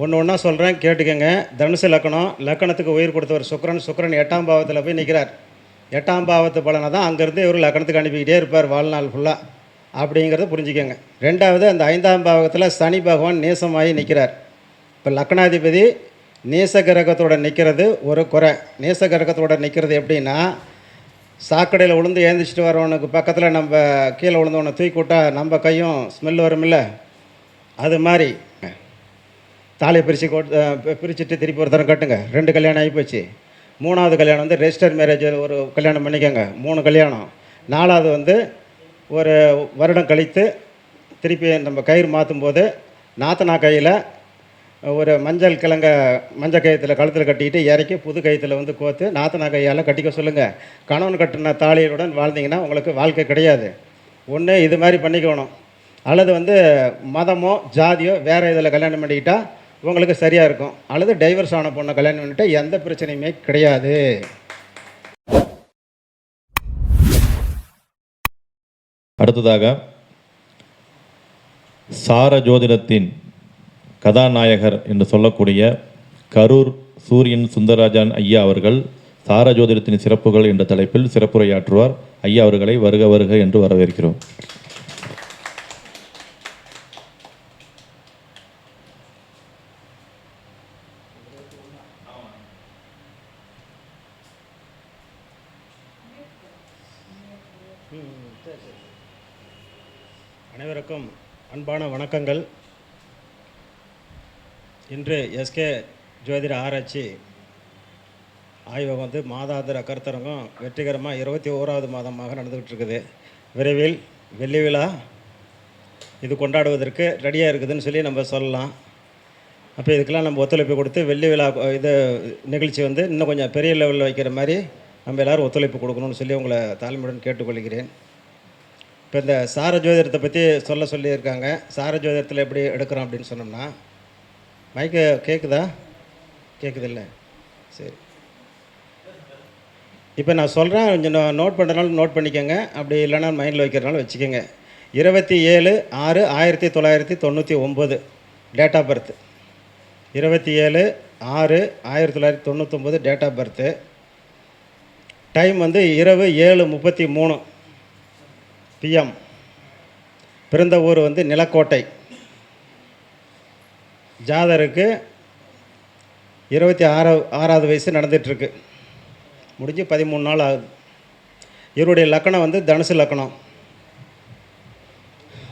ஒன்று ஒன்றா சொல்கிறேன் கேட்டுக்கங்க. தனுசு லக்கணம் லக்கணத்துக்கு உயிர் கொடுத்தவர் சுக்கரன். சுக்கரன் எட்டாம் பாவத்தில் போய் நிற்கிறார் எட்டாம் பாவத்து பலனை தான் அங்கேருந்து இவர் லக்கணத்துக்கு அனுப்பிக்கிட்டே இருப்பார் வாழ்நாள் ஃபுல்லாக அப்படிங்கிறத புரிஞ்சுக்கோங்க. ரெண்டாவது அந்த ஐந்தாம் பாவத்தில் சனி பகவான் நேசமாகி நிற்கிறார் இப்போ லக்கணாதிபதி நேச கிரகத்தோட நிற்கிறது ஒரு குறை. நேச கிரகத்தோட நிற்கிறது எப்படின்னா சாக்கடையில் விழுந்து ஏந்திச்சிட்டு வரவனுக்கு பக்கத்தில் நம்ம கீழே உளுந்தவனை தூக்கி விட்டா நம்ம கையும் ஸ்மெல் வரும்ல? அது மாதிரி. தாலியை பிரித்து கொட் பிரிச்சுட்டு திருப்பி ஒரு கட்டுங்க. ரெண்டு கல்யாணம் ஆகிப்போச்சு மூணாவது கல்யாணம் வந்து ரெஜிஸ்டர் மேரேஜ் ஒரு கல்யாணம் பண்ணிக்கோங்க. மூணு கல்யாணம். நாலாவது வந்து ஒரு வருடம் கழித்து திருப்பி நம்ம கயிறு மாற்றும் போது நாத்தனா கையில் ஒரு மஞ்சள் கிழங்க மஞ்சள் கயத்தில் கழுத்தில் கட்டிக்கிட்டு இறக்கி புது கயத்தில் வந்து கோத்து நாத்தனா கையால் கட்டிக்க சொல்லுங்கள் கணவன் கட்டின தாலியுடன் வாழ்ந்தீங்கன்னா உங்களுக்கு வாழ்க்கை கிடையாது. ஒன்று இது மாதிரி பண்ணிக்கணும். அல்லது வந்து மதமோ ஜாதியோ வேறு இதில் கல்யாணம் பண்ணிக்கிட்டா உங்களுக்கு சரியாக இருக்கும். அல்லது டைவர்ஸ் ஆன பொண்ணை கல்யாணம் பண்ணிட்டு எந்த பிரச்சனையுமே கிடையாது. அடுத்ததாக சார ஜோதிடத்தின் கதாநாயகர் என்று சொல்லக்கூடிய கரூர் சூரியன் சுந்தரராஜன் ஐயா அவர்கள் சார ஜோதிடத்தின் சிறப்புகள் என்ற தலைப்பில் சிறப்புரையாற்றுவார். ஐயா அவர்களை வருக வருக என்று வரவேற்கிறோம். அனைவருக்கும் அன்பான வணக்கங்கள். இன்று எஸ்கே ஜோதிட ஆராய்ச்சி ஆய்வகம் வந்து மாதாந்திர கருத்தரங்கம் வெற்றிகரமாக இருபத்தி ஓராவது மாதமாக நடந்துகிட்டு இருக்குது விரைவில் வெள்ளி விழா இது கொண்டாடுவதற்கு ரெடியாக இருக்குதுன்னு சொல்லி நம்ம சொல்லலாம். அப்போ இதுக்கெல்லாம் நம்ம ஒத்துழைப்பு கொடுத்து வெள்ளி விழா இது நிகழ்ச்சி வந்து இன்னும் கொஞ்சம் பெரிய லெவலில் வைக்கிற மாதிரி நம்ம எல்லோரும் ஒத்துழைப்பு கொடுக்கணும்னு சொல்லி உங்களை தாழ்மையுடன் கேட்டுக்கொள்கிறேன். இப்போ இந்த சார ஜோதிடத்தை பற்றி சொல்ல சொல்லியிருக்காங்க. சார ஜோதிடத்தில் எப்படி எடுக்கிறோம் அப்படின்னு சொன்னோம்னா மைக்கு கேட்குதா கேட்குதில்ல சரி. இப்போ நான் சொல்கிறேன் கொஞ்சம் நோட் பண்ணுறனாலும் நோட் பண்ணிக்கோங்க. அப்படி இல்லைன்னா மைண்டில் வைக்கிறனாலும் வச்சுக்கோங்க. இருபத்தி ஏழு ஆறு ஆயிரத்தி தொள்ளாயிரத்தி தொண்ணூற்றி ஒம்பது டேட் ஆஃப் பர்த் இருபத்தி ஏழு ஆறு ஆயிரத்தி தொள்ளாயிரத்தி தொண்ணூற்றொம்பது டேட் ஆஃப் பர்த்து டைம் வந்து இரவு ஏழு முப்பத்தி மூணு. பிஎம். பிறந்த ஊர் வந்து நிலக்கோட்டை. ஜாதருக்கு இருபத்தி ஆறு ஆறாவது வயசு நடந்துகிட்ருக்கு முடிஞ்சு பதிமூணு நாள் ஆகுது. இவருடைய லக்கணம் வந்து தனுசு லக்கணம்.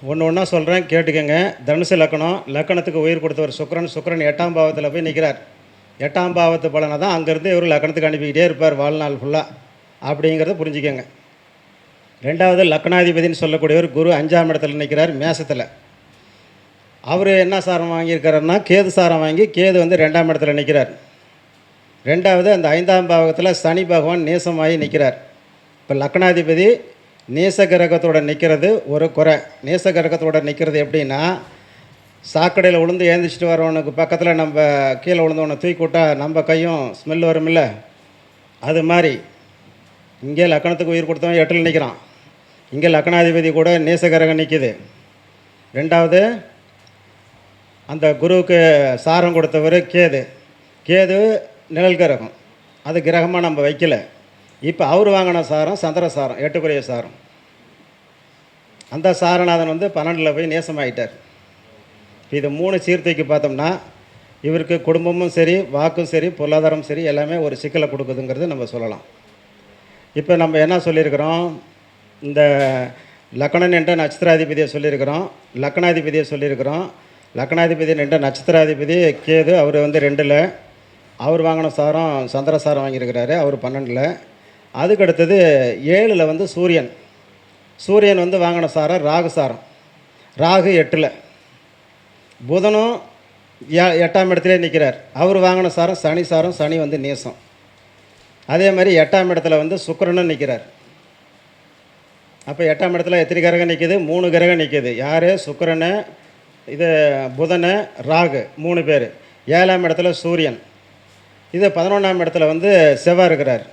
ஒன்று ஒன்றா சொல்கிறேன் கேட்டுக்கோங்க. தனுசு லக்கணம் லக்கணத்துக்கு உயிர் கொடுத்தவர் சுக்கரன். சுக்கரன் எட்டாம் பாவத்தில் போய் நிற்கிறார் எட்டாம் பாவத்து பலனை தான் அங்கேருந்து இவர் லக்கணத்துக்கு அனுப்பிக்கிட்டே இருப்பார் வாழ்நாள் ஃபுல்லாக அப்படிங்கிறத புரிஞ்சுக்கோங்க. ரெண்டாவது லக்னாதிபதினு சொல்லக்கூடியவர் குரு அஞ்சாம் இடத்துல நிற்கிறார் மேசத்தில். அவர் என்ன சாரம் வாங்கியிருக்காருன்னா கேது சாரம் வாங்கி கேது வந்து ரெண்டாம் இடத்துல நிற்கிறார் ரெண்டாவது அந்த ஐந்தாம் பாவகத்தில் சனி பகவான் நேசமாகி நிற்கிறார் இப்போ லக்னாதிபதி நேச கிரகத்தோட நிற்கிறது ஒரு குறை. நேச கிரகத்தோட நிற்கிறது எப்படின்னா சாக்கடையில் விழுந்து ஏந்திச்சிட்டு வரவனுக்கு பக்கத்தில் நம்ம கீழே உளுந்தவனை தூக்கி விட்டா நம்ம கையும் ஸ்மெல் வரும்ல? அது மாதிரி. இங்கே லக்கணத்துக்கு உயிர் கொடுத்தவன் எட்டில் நிற்கிறான் இங்கே லக்னாதிபதி கூட நேசகரகம் நிற்கிது. ரெண்டாவது அந்த குருவுக்கு சாரம் கொடுத்தவர் கேது. கேது நிழல் கிரகம் அது கிரகமாக நம்ம வைக்கல. இப்போ அவர் வாங்கின சாரம் சந்திர சாரம் எட்டுக்குரிய சாரம். அந்த சாரநாதன் வந்து பன்னெண்டில் போய் நேசமாயிட்டார். இப்போ இது மூணு சீர்திருத்தி பார்த்தோம்னா இவருக்கு குடும்பமும் சரி வாக்கும் சரி பொருளாதாரம் சரி எல்லாமே ஒரு சிக்கலை கொடுக்குதுங்கிறது நம்ம சொல்லலாம். இப்போ நம்ம என்ன சொல்லியிருக்கிறோம்? இந்த லக்கணன் என்ற நட்சத்திராதிபதியை சொல்லியிருக்கிறோம். லக்கணாதிபதியை சொல்லியிருக்கிறோம். லக்கணாதிபதி என்ற நட்சத்திராதிபதி கேது அவர் வந்து ரெண்டில். அவர் வாங்கின சாரம் சந்திர சாரம் வாங்கியிருக்கிறாரு அவர் பன்னெண்டில். அதுக்கு அடுத்தது ஏழில் வந்து சூரியன். சூரியன் வந்து வாங்கின சாரம் ராகு சாரம். ராகு எட்டில். புதனும் எட்டாம் இடத்துலேயே நிற்கிறார் அவர் வாங்கின சாரம் சனி சாரம் சனி வந்து நேசம். அதே மாதிரி எட்டாம் இடத்துல வந்து சுக்கிரனும் நிற்கிறார் அப்போ எட்டாம் இடத்துல எத்தனை கிரகம் நிற்கிது மூணு கிரகம் நிற்கிது யார்? சுக்கிரனு இது புதனு ராகு மூணு பேர். ஏழாம் இடத்துல சூரியன். இது பதினொன்றாம் இடத்துல வந்து செவ்வாய் இருக்கிறார்.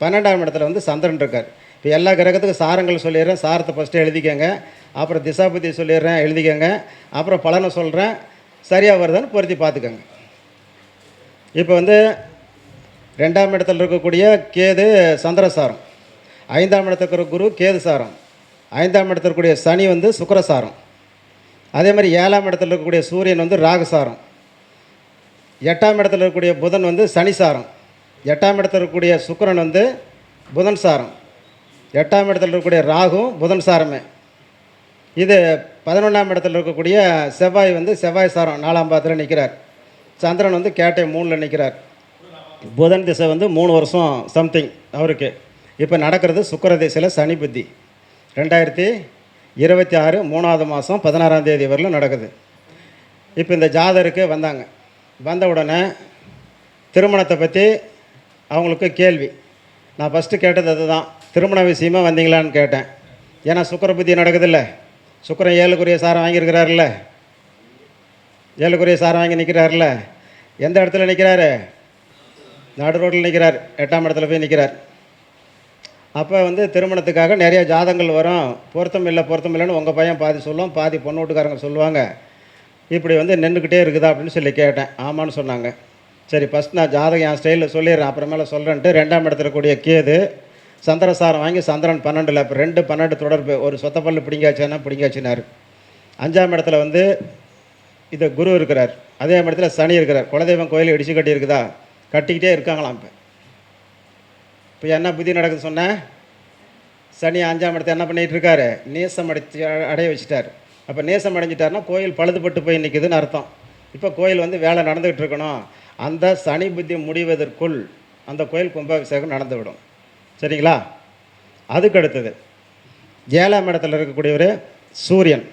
பன்னெண்டாம் இடத்துல வந்து சந்திரன் இருக்கார். இப்போ எல்லா கிரகத்துக்கும் சாரங்கள் சொல்லிடுறேன். சாரத்தை ஃபஸ்ட்டு எழுதிக்கங்க. அப்புறம் திசாபதி சொல்லிடுறேன். எழுதிக்கங்க. அப்புறம் பலனை சொல்கிறேன் சரியாக வருதான்னு பொருத்தி பார்த்துக்கோங்க. இப்போ வந்து ரெண்டாம் இடத்துல இருக்கக்கூடிய கேது சந்திரசாரம். ஐந்தாம் இடத்துல இருக்கிற குரு கேது சாரம். ஐந்தாம் இடத்துல இருக்கக்கூடிய சனி வந்து சுக்கரசாரம் அதே மாதிரி ஏழாம் இடத்துல இருக்கக்கூடிய சூரியன் வந்து ராகுசாரம் எட்டாம் இடத்துல இருக்கக்கூடிய புதன் வந்து சனிசாரம் எட்டாம் இடத்துல இருக்கக்கூடிய சுக்கரன் வந்து புதன் சாரம். எட்டாம் இடத்துல இருக்கக்கூடிய ராகும் புதன் சாரமே. இது பதினொன்றாம் இடத்துல இருக்கக்கூடிய செவ்வாய் வந்து செவ்வாய் சாரம் நாலாம் பாதத்தில் நிற்கிறார் சந்திரன் வந்து கேட்டை மூணில் நிற்கிறார் புதன் திசை வந்து மூணு வருஷம் சம்திங் அவருக்கு. இப்போ நடக்கிறது சுக்கிர திசையில் சனி புத்தி. ரெண்டாயிரத்தி இருபத்தி ஆறு மூணாவது மாதம் பதினாறாம் தேதி வரலும் நடக்குது. இப்போ இந்த ஜாதருக்கு வந்தாங்க. வந்த உடனே திருமணத்தை பற்றி அவங்களுக்கு கேள்வி. நான் ஃபஸ்ட்டு கேட்டது அதுதான். திருமண விஷயமா வந்தீங்களான்னு கேட்டேன். ஏன்னா சுக்கிர புத்தி நடக்குதுல்ல. சுக்கரன் ஏழுக்குரிய சாரம் வாங்கியிருக்கிறாருல்ல. ஏழுக்குரிய சாரம் வாங்கி நிற்கிறாருல்ல எந்த இடத்துல நிற்கிறாரு நடு ரோட்டில் நிற்கிறார் எட்டாம் இடத்துல போய் நிற்கிறார் அப்போ வந்து திருமணத்துக்காக நிறைய ஜாதங்கள் வரும். பொருத்தம் இல்லை பொருத்தம் இல்லைன்னு உங்கள் பையன் பாதி சொல்லுவோம் பாதி பொண்ணு வீட்டுக்காரங்க சொல்லுவாங்க. இப்படி வந்து நின்றுக்கிட்டே இருக்குதா அப்படின்னு சொல்லி கேட்டேன். ஆமான்னு சொன்னாங்க. சரி ஃபஸ்ட் நான் ஜாதகம் என் ஸ்டைலில் சொல்லிடுறேன். அப்புறமேல சொல்கிறேன்ட்டு ரெண்டாம் இடத்துல கூடிய கேது சந்திரசாரம் வாங்கி சந்திரன் பன்னெண்டில் இப்போ ரெண்டு பன்னெண்டு தொடர்பு ஒரு சொத்த பல்லு பிடிங்காச்சுன்னா பிடிங்காச்சுனார் அஞ்சாம் இடத்துல வந்து இது குரு இருக்கிறார். அதே இடத்துல சனி இருக்கிறார். குலதெய்வம் கோயில் இடிச்சு கட்டி இருக்குதா கட்டிக்கிட்டே இருக்காங்களாம் இப்போ. இப்போ என்ன புத்தி நடக்குது சொன்னேன் சனி அஞ்சாம் இடத்த என்ன பண்ணிகிட்டு இருக்காரு? நேசம் அடைச்சு அடைய வச்சுட்டார். அப்போ நேசம் அடைஞ்சிட்டாருன்னா கோயில் பழுதுபட்டு போய் நிற்குதுன்னு அர்த்தம். இப்போ கோயில் வந்து வேலை நடந்துகிட்டு இருக்கணும். அந்த சனி புத்தி முடிவதற்குள் அந்த கோயில் கும்பாபிஷேகம் நடந்துவிடும். சரிங்களா? அதுக்கு அடுத்தது ஏழாம் இடத்துல இருக்கக்கூடியவர் சூரியன்.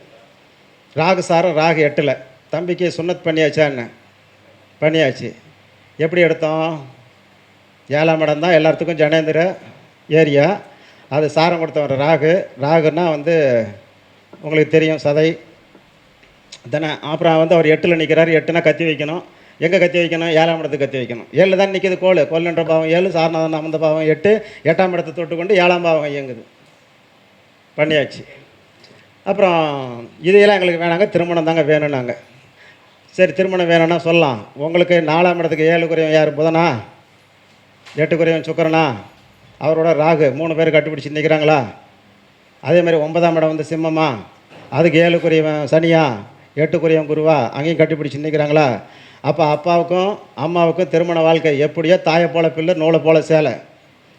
ராகு சாரம் ராகு எட்டில். தம்பிக்கு சுண்ணத் பண்ணியாச்சா என்ன? பண்ணியாச்சு. எப்படி எடுத்தோம்? ஏழாம் இடம் தான் எல்லாத்துக்கும் ஜனேந்திர ஏரியா. அது சாரம் கொடுத்தவர் ராகு. ராகுன்னா வந்து உங்களுக்கு தெரியும் சதை. தானே அப்புறம் வந்து அவர் எட்டில் நிற்கிறார் எட்டுனா கத்தி வைக்கணும். எங்கே கத்தி வைக்கணும்? ஏழாம் இடத்துக்கு கத்தி வைக்கணும். ஏழு தான் நிற்கிது கோல் கோல்ன்ற பாவம் ஏழு சாரநாதன் அமர்ந்த பாவம் எட்டு. எட்டாம் இடத்தை தொட்டு கொண்டு ஏழாம் பாவம் இயங்குது. பண்ணியாச்சு. அப்புறம் இதையெல்லாம் எங்களுக்கு வேணாங்க. திருமணம் தாங்க வேணும்னாங்க. சரி திருமணம் வேணும்னா சொல்லலாம். உங்களுக்கு நாலாம் இடத்துக்கு ஏழு குறையும் யார் புதனா? எட்டு சுக்கரனா? அவரோட ராகு மூணு பேர் கட்டுப்பிடிச்சு நிற்கிறாங்களா அதே மாதிரி ஒன்பதாம் இடம் வந்து சிம்மமா? அதுக்கு ஏழுக்குரியவன் சனியா? எட்டு குருவா? அங்கேயும் கட்டுப்பிடிச்சு நிற்கிறாங்களா அப்போ அப்பாவுக்கும் அம்மாவுக்கும் திருமண வாழ்க்கை எப்படியோ தாயை போல பிள்ளை நூலை போல சேலை.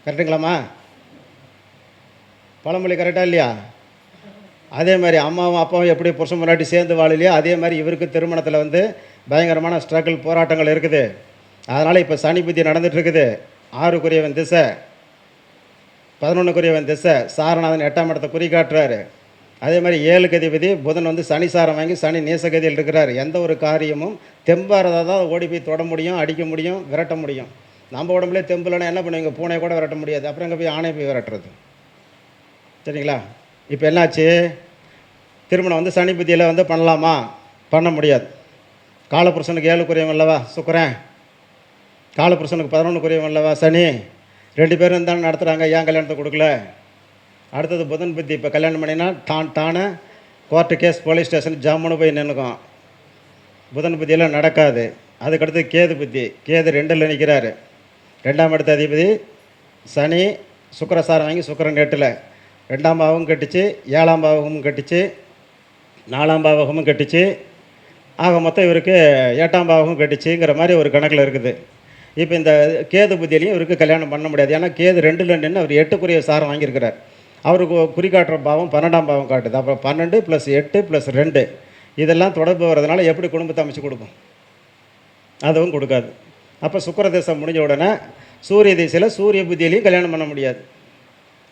கரெக்டுங்களாம்மா பழமொழி கரெக்டாக இல்லையா? அதே மாதிரி அம்மாவும் அப்பாவும் எப்படி புருஷன் முன்னாடி சேர்ந்து வாழலையோ அதே மாதிரி இவருக்கு திருமணத்தில் வந்து பயங்கரமான ஸ்ட்ரகிள் போராட்டங்கள் இருக்குது. அதனால் இப்போ சனி புத்தி நடந்துகிட்ருக்குது இருக்குது. ஆறுக்குரியவன் திசை பதினொன்றுக்குரியவன் திசை சாரநாதன் எட்டாம் இடத்தை குறி காட்டுறாரு. அதே மாதிரி ஏழு கதிபதி புதன் வந்து சனி சாரம் வாங்கி சனி நேசகதியில் இருக்கிறார். எந்த ஒரு காரியமும் தெம்பாரதாக தான் ஓடி போய் தொட முடியும் அடிக்க முடியும் விரட்ட முடியும். நம்ம உடம்புலேயே தெம்பு இல்லைன்னா என்ன பண்ணுவீங்க? பூனை கூட விரட்ட முடியாது. அப்புறம் எங்கே போய் ஆணை போய் விரட்டுறது? சரிங்களா? இப்போ என்னாச்சு? திருமணம் வந்து சனி புத்தியில் வந்து பண்ணலாமா? பண்ண முடியாது. காலபுருஷனுக்கு ஏழு குறையும் அல்லவா? சுக்கரன். காலபுருஷனுக்கு பதினொன்று குறையும் இல்லவா சனி. ரெண்டு பேரும் தானே நடத்துகிறாங்க ஏன் கல்யாணத்தை கொடுக்கல? அடுத்தது புதன் புத்தி. இப்போ கல்யாணம் பண்ணினா தான் தானே கோர்ட்டு கேஸ் போலீஸ் ஸ்டேஷன் ஜம்முன்னு போய் நின்றுக்கும் புதன் புத்தியெல்லாம் நடக்காது. அதுக்கடுத்து கேது புத்தி. கேது ரெண்டில் நிற்கிறாரு ரெண்டாம் இடத்த அதிபதி சனி சுக்கரசாரம் வாங்கி சுக்கரன் எட்டில். ரெண்டாம் பாவகம் கட்டிச்சு ஏழாம் பாவகமும் கட்டிச்சு நாலாம் பாவகமும் கட்டிச்சு. ஆக மொத்தம் இவருக்கு எட்டாம் பாவகம் கட்டிச்சுங்கிற மாதிரி ஒரு கணக்கில் இருக்குது. இப்போ இந்த கேது புத்தியிலையும் இவருக்கு கல்யாணம் பண்ண முடியாது. ஏன்னா கேது ரெண்டில் நின்று அவர் எட்டுக்குரிய சாரம் வாங்கியிருக்கிறார். அவருக்கு குறிகாட்டுற பாவம் பன்னெண்டாம் பாவம் காட்டுது. அப்புறம் பன்னெண்டு ப்ளஸ் எட்டு ப்ளஸ் ரெண்டு இதெல்லாம் தொடர்பு வர்றதுனால எப்படி குடும்பத்தை அமைச்சு கொடுக்கும் அதுவும் கொடுக்காது. அப்போ சுக்கிர தேசம் முடிஞ்ச உடனே சூரிய திசையில் சூரிய புத்தியிலையும் கல்யாணம் பண்ண முடியாது.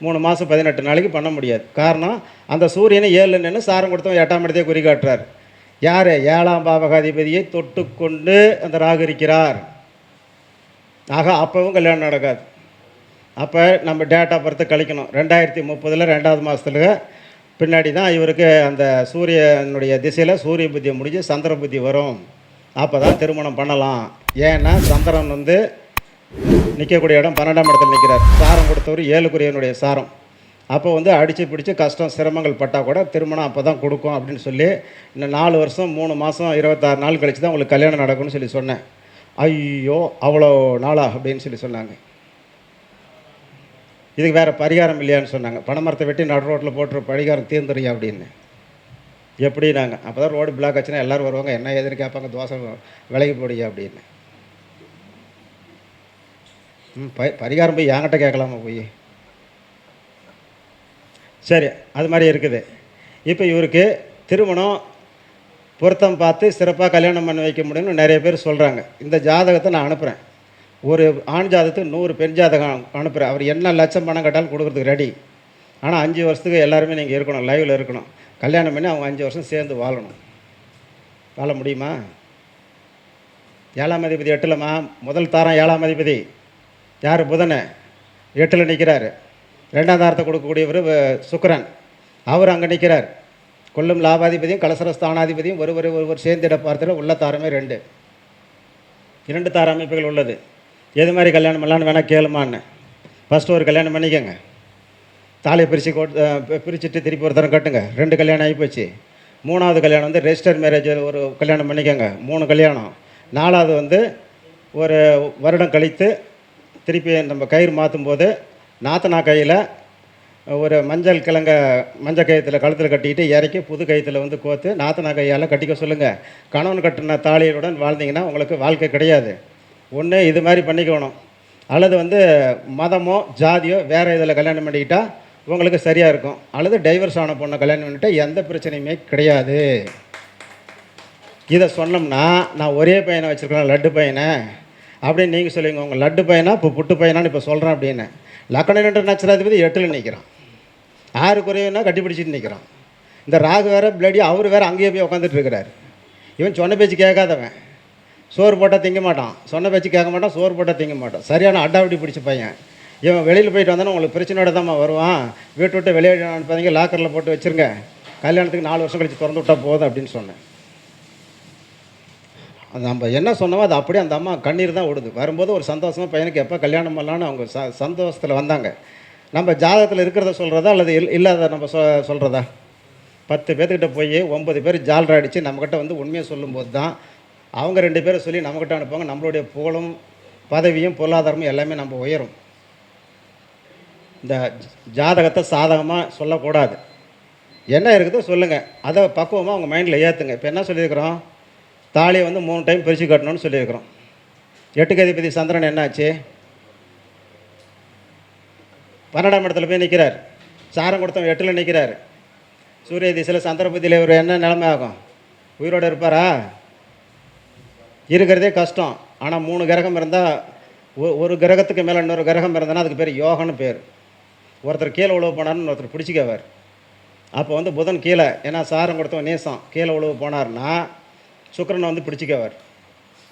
மூணு மாதம் பதினெட்டு நாளைக்கு பண்ண முடியாது. காரணம் அந்த சூரியனை ஏழு நின்று சாரம் கொடுத்தவன் எட்டாம் இடத்தையே குறிகாட்டுறார். யார்? ஏழாம் பாவகாதிபதியை தொட்டுக்கொண்டு அந்த ராகு இருக்கிறார். ஆக அப்போவும் கல்யாணம் நடக்காது. அப்போ நம்ம டேட் ஆஃப் பர்த்து கழிக்கணும். ரெண்டாயிரத்தி முப்பதில் ரெண்டாவது மாதத்துல பின்னாடி தான் இவருக்கு அந்த சூரியனுடைய திசையில் சூரிய புத்தி முடிஞ்சு சந்திர புத்தி வரும். அப்போ தான் திருமணம் பண்ணலாம். ஏன்னா சந்திரன் வந்து நிற்கக்கூடிய இடம் பன்னெண்டாம் இடத்துல நிற்கிறார் சாரம் கொடுத்தவர் ஏழுக்குரியனுடைய சாரம். அப்போ வந்து அடித்து பிடிச்சி கஷ்டம் சிரமங்கள் பட்டால் கூட திருமணம் அப்போ தான் கொடுக்கும் அப்படின்னு சொல்லி இன்னும் நாலு வருஷம் மூணு மாதம் இருபத்தாறு நாள் கழிச்சு தான் உங்களுக்கு கல்யாணம் நடக்கும்னு சொல்லி சொன்னேன். ஐயோ அவ்வளோ நாளா அப்படின்னு சொல்லி சொன்னாங்க. இதுக்கு வேறு பரிகாரம் இல்லையான்னு சொன்னாங்க. பனைமரத்தை வெட்டி நடு ரோட்டில் போட்டு பரிகாரம் தீர்ந்துறியா அப்படின்னு. எப்படி நாங்கள் அப்போ தான் ரோடு பிளாக் ஆச்சுன்னா எல்லோரும் வருவாங்க. என்ன ஏதுன்னு கேட்பாங்க. தோசை விலைக்கு போடியா அப்படின்னு. ம் ப பரிகாரம் போய் என்கிட்ட கேட்கலாமா போய்? சரி அது மாதிரி இருக்குது. இப்போ இவருக்கு திருமணம் பொருத்தம் பார்த்து சிறப்பாக கல்யாணம் பண்ணி வைக்க முடியும்னு நிறைய பேர் சொல்கிறாங்க இந்த ஜாதகத்தை நான் அனுப்புகிறேன் ஒரு ஆண் ஜாதகத்துக்கு நூறு பெண் ஜாதகம் அனுப்புகிறேன் அவர் என்ன லட்சம் பணம் கேட்டாலும் கொடுக்குறதுக்கு ரெடி ஆனால் அஞ்சு வருஷத்துக்கு எல்லாருமே நீங்கள் இருக்கணும் லைவில் இருக்கணும். கல்யாணம் பண்ணி அவங்க அஞ்சு வருஷம் சேர்ந்து வாழணும். வாழ முடியுமா? ஏழாம் அதிபதி எட்டுலமா முதல் தாரம் ஏழாம் அதிபதி. யார்? புதனை. எட்டில் நிற்கிறாரு ரெண்டாம் தாரத்தை கொடுக்கக்கூடியவர் சுக்கரன். அவர் அங்கே நிற்கிறார் கொல்லும் லாபாதிபதியும் கலசரஸ்தானாதிபதியும் ஒருவர் ஒருவர் சேர்ந்திட பார்த்ததில் உள்ள தாரமே ரெண்டு. இரண்டு தார அமைப்புகள் உள்ளது. எது மாதிரி கல்யாணம் பண்ணலான்னு வேணால் கேளுமான்னு. ஃபஸ்ட்டு ஒரு கல்யாணம் பண்ணிக்கோங்க. தாலியை பிரித்து கொட்டு பிரிச்சுட்டு திருப்பி ஒரு தரம் கட்டுங்க. ரெண்டு கல்யாணம் ஆகிப்போச்சு. மூணாவது கல்யாணம் வந்து ரெஜிஸ்டர் மேரேஜ் ஒரு கல்யாணம் பண்ணிக்கோங்க. மூணு கல்யாணம். நாலாவது வந்து ஒரு வருடம் கழித்து திருப்பி நம்ம கயிறு மாற்றும் போது நாத்தனா கையில் ஒரு மஞ்சள் கிழங்க மஞ்சள் கயிற்றுல கழுத்தில் கட்டிக்கிட்டு இறக்கி புது கயத்தில் வந்து கோத்து நாத்தனா கையால் கட்டிக்க சொல்லுங்கள் கணவன் கட்டின தாலியுடன் வாழ்ந்தீங்கன்னா உங்களுக்கு வாழ்க்கை கிடையாது. ஒன்று இது மாதிரி பண்ணிக்கணும். அல்லது வந்து மதமோ ஜாதியோ வேறு இதில் கல்யாணம் பண்ணிக்கிட்டால் உங்களுக்கு சரியாக இருக்கும். அல்லது டைவர்ஸ் ஆன பொண்ணை கல்யாணம் பண்ணிட்டா எந்த பிரச்சனையுமே கிடையாது. இதை சொன்னோம்னா நான் ஒரே பையனை வச்சுருக்கேன் லட்டு பையனை. அப்படின்னு நீங்கள் சொல்லுவீங்க. உங்கள் லட்டு பையனா இப்போ புட்டு பையனான்னு இப்போ சொல்கிறேன் அப்படின்னு. லக்கணம் ரெண்டு நட்சத்திராதிபதி எட்டில் நிற்கிறான். ஆறு குறைவுனா கட்டிப்பிடிச்சிட்டு நிற்கிறான். இந்த ராகு வேறு பிளடி அவர் வேறு அங்கேயே போய் உட்காந்துட்டு இருக்கிறாரு. இவன் சொன்ன பேச்சு கேட்காதவன். சோறு போட்டால் திங்க மாட்டான். சொன்ன பேச்சு கேட்க மாட்டான் சோறு போட்டால் திங்க மாட்டான். சரியான அடாவடி பிடிச்ச பையன். இவன் வெளியில் போயிட்டு வந்தானே உங்களுக்கு பிரச்சனையோட தான்மா வருவான். வீட்டு விட்டு வெளியே அனுப்பாதீங்க லாக்கரில் போட்டு வச்சுருங்க. கல்யாணத்துக்கு நாலு வருஷம் கழிச்சு திறந்து விட்டா போதும் அப்படின்னு சொன்னேன். நம்ம என்ன சொன்னோமோ அது அப்படியே அந்த அம்மா கண்ணீர் தான் ஓடுது. வரும்போது ஒரு சந்தோஷமாக பையனுக்கு எப்போ கல்யாணம் பண்ணலான்னு அவங்க ச சந்தோஷத்தில் வந்தாங்க. நம்ம ஜாதகத்தில் இருக்கிறத சொல்கிறதா அல்லது இல் இல்லாத நம்ம சொ சொல்கிறதா பத்து பேர்த்துக்கிட்ட போய் ஒன்பது பேர் ஜால்ரா அடித்து நம்மக்கிட்ட வந்து உண்மையை சொல்லும்போது தான் அவங்க ரெண்டு பேரை சொல்லி நம்மக்கிட்ட அனுப்புவாங்க. நம்மளுடைய புகழும் பதவியும் பொருளாதாரமும் எல்லாமே நம்ம உயரும். இந்த ஜாதகத்தை சாதகமாக சொல்லக்கூடாது. என்ன இருக்குதோ சொல்லுங்கள் அதை பக்குவமாக உங்கள் மைண்டில் ஏற்றுங்க இப்போ என்ன சொல்லியிருக்கிறோம்? தாலியை வந்து மூணு டைம் பிரித்து கட்டணும்னு சொல்லியிருக்கிறோம். எட்டுக்கு அதிபதி சந்திரன் என்னாச்சு? பன்னெண்டாம் இடத்துல போய் நிற்கிறார் சாரம் கொடுத்தவன் எட்டில் நிற்கிறார் சூரிய திசையில் சந்திரபதியில் இவர் என்ன நிலைமை ஆகும்? உயிரோடு இருப்பாரா? இருக்கிறதே கஷ்டம். ஆனால் மூணு கிரகம் இருந்தால் ஒரு கிரகத்துக்கு மேலே இன்னொரு கிரகம் இருந்ததுன்னா அதுக்கு பேர் யோகன்னு பேர். ஒருத்தர் கீழே உழவு போனார்னு ஒருத்தர் பிடிச்சிக்கவர். அப்போ வந்து புதன் கீழே ஏன்னா சாரம் கொடுத்தவன் நேசம். கீழே உழவு போனார்னா சுக்கிரனை வந்து பிடிச்சிக்கவர்.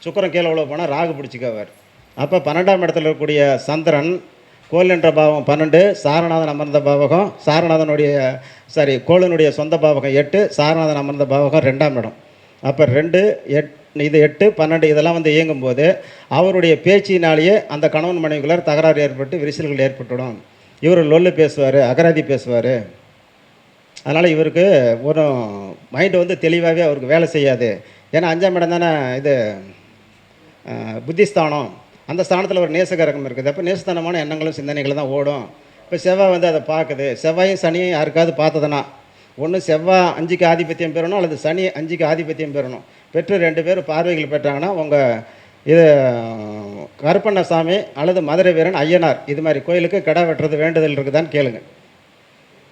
சுக்கிரன் கீழே உழவு போனால் ராகு பிடிச்சிக்கவர். அப்போ பன்னெண்டாம் இடத்துல இருக்கக்கூடிய சந்திரன் கோல் என்ற பாவம் பன்னெண்டு சாரநாதன் அமர்ந்த பாவகம் சாரநாதனுடைய சாரி கோலனுடைய சொந்த பாவகம் எட்டு சாரநாதன் அமர்ந்த பாவகம் ரெண்டாம் இடம். அப்போ ரெண்டு எட் இது எட்டு பன்னெண்டு இதெல்லாம் வந்து இயங்கும்போது அவருடைய பேச்சினாலேயே அந்த கணவன் மனைவிக்குள்ளார் தகராறு ஏற்பட்டு விரிசல்கள் ஏற்பட்டுடும் இவர் லொல்லு பேசுவார் அகராதி பேசுவார். அதனால் இவருக்கு ஒரு மைண்டு வந்து தெளிவாகவே அவருக்கு வேலை செய்யாது. ஏன்னா அஞ்சாம் இடம் தானே இது புத்திஸ்தானம். அந்த ஸ்தானத்தில் ஒரு நேசகரகம் இருக்குது. அப்போ நேசஸ்தானமான எண்ணங்களும் சிந்தனைகளும் தான் ஓடும். இப்போ செவ்வாய் வந்து அதை பார்க்குது. செவ்வாயும் சனியும் யாருக்காவது பார்த்ததுன்னா ஒன்று செவ்வாய் அஞ்சுக்கு ஆதிபத்தியம் பெறணும் அல்லது சனி அஞ்சுக்கு ஆதிபத்தியம் பெறணும். பெற்று ரெண்டு பேரும் பார்வைகள் பெற்றாங்கன்னா உங்கள் இது கருப்பண்ணசாமி அல்லது மதுரை வீரன் ஐயனார் இது மாதிரி கோயிலுக்கு கடை வெட்டுறது வேண்டுதல் இருக்குதான்னு கேளுங்க.